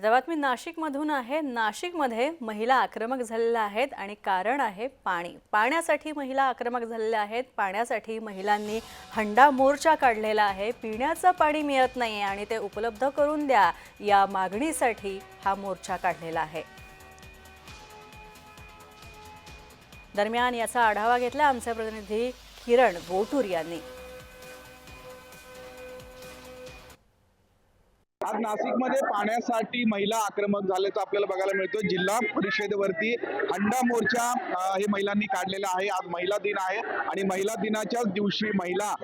आता बातमी नाशिकमधून आहे. नाशिकमध्ये महिला आक्रमक झालेल्या आहेत आणि कारण आहे पाणी. पाण्यासाठी महिला आक्रमक झालेल्या आहेत. पाण्यासाठी महिलांनी हंडा मोर्चा काढलेला आहे. पिण्याचं पाणी मिळत नाही आणि ते उपलब्ध करून द्या या मागणीसाठी हा मोर्चा काढलेला आहे. दरम्यान याचा आढावा घेतला आमचे प्रतिनिधी किरण गोटूर यांनी. आज नाशिकमध्ये पाण्यासाठी महिला आक्रमक झाल्याचं आपल्याला बघायला मिळतं. जिल्हा परिषदेवरती हंडा मोर्चा हे महिलांनी काढलेला आहे. आज महिला दिन आहे आणि महिला दिनाच्याच दिवशी महिला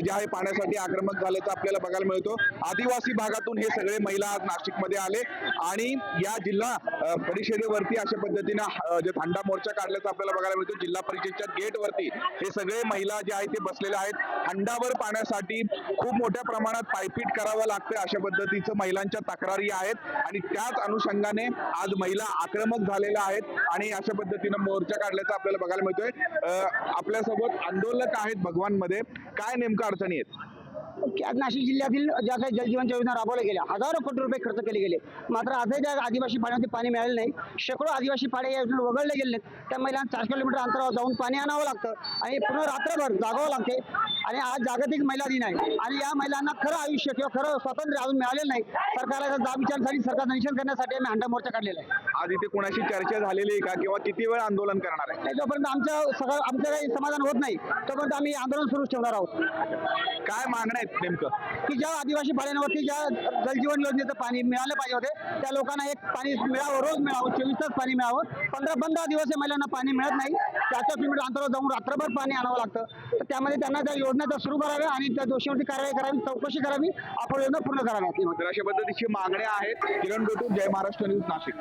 ज्या आहे पाण्यासाठी आक्रमक झाल्याचं आपल्याला बघायला मिळतो. आदिवासी भागातून हे सगळे महिला आज नाशिकमध्ये आले आणि या जिल्हा परिषदेवरती अशा पद्धतीनं जे हंडा मोर्चा काढल्याचा आपल्याला बघायला मिळतो जिल्हा परिषदेच्या गेटवरती हे सगळे महिला जे आहेत ते बसलेले आहेत. थंडावर पाण्यासाठी खूप मोठ्या प्रमाणात पायपीट करावं लागतं अशा पद्धतीचं महिलांच्या तक्रारी आहेत. आणि त्याच अनुषंगाने आज महिला आक्रमक झालेल्या आहेत आणि अशा पद्धतीनं मोर्चा काढल्याचं आपल्याला बघायला मिळतोय. आपल्यासोबत आंदोलक आहेत भगवानमध्ये काय नेमकं अडचणी आहेत? नाशिक जिल्ह्यातील ज्या काही जलजीवनच्या योजना राबवल्या गेल्या हजारो कोटी रुपये खर्च केले गेले. मात्र आजही त्या आदिवासी पाण्यामध्ये पाणी मिळाले नाही शेकडो आदिवासी पाडे या योजनेत वगळले गेले नाहीत. त्या महिलांना चार किलोमीटर अंतरावर जाऊन पाणी आणावं लागतं आणि पुन्हा रात्रभर जागावं लागते. आणि आज जागतिक महिला दिन आहे. आणि या महिलांना खरं आयुष्य किंवा खरं स्वातंत्र्य अजून मिळालेलं नाही. सरकारला जाब विचारसाठी सरकारचा निषेध करण्यासाठी आम्ही हंडा मोर्चा काढलेला आहे. आज इथे कोणाशी चर्चा झालेली आहे का? किंवा किती वेळ आंदोलन करणार आहे? नाही जोपर्यंत आमचं सगळं आमचं काही समाधान होत नाही तोपर्यंत आम्ही आंदोलन सुरूच ठेवणार आहोत. काय मागण्या आहेत नेमकं? की ज्या आदिवासी पाड्यांवरती ज्या जलजीवन योजनेचं पाणी मिळालं पाहिजे होते त्या लोकांना एक पाणी मिळावं रोज मिळावं चोवीस तास पाणी मिळावं. पंधरा पंधरा दिवस या महिलांना पाणी मिळत नाही. चार चार किलोमीटर अंतरावर जाऊन रात्रभर पाणी आणावं लागतं. तर त्यामध्ये त्यांना त्या योजना आता सुरू करावे आणि त्या दोषीवरती कारवाई करावी चौकशी करावी आपण योजना पूर्ण कराव्या अशा पद्धतीची मागण्या आहेत. किरण डोटू जय महाराष्ट्र न्यूज नाशिक.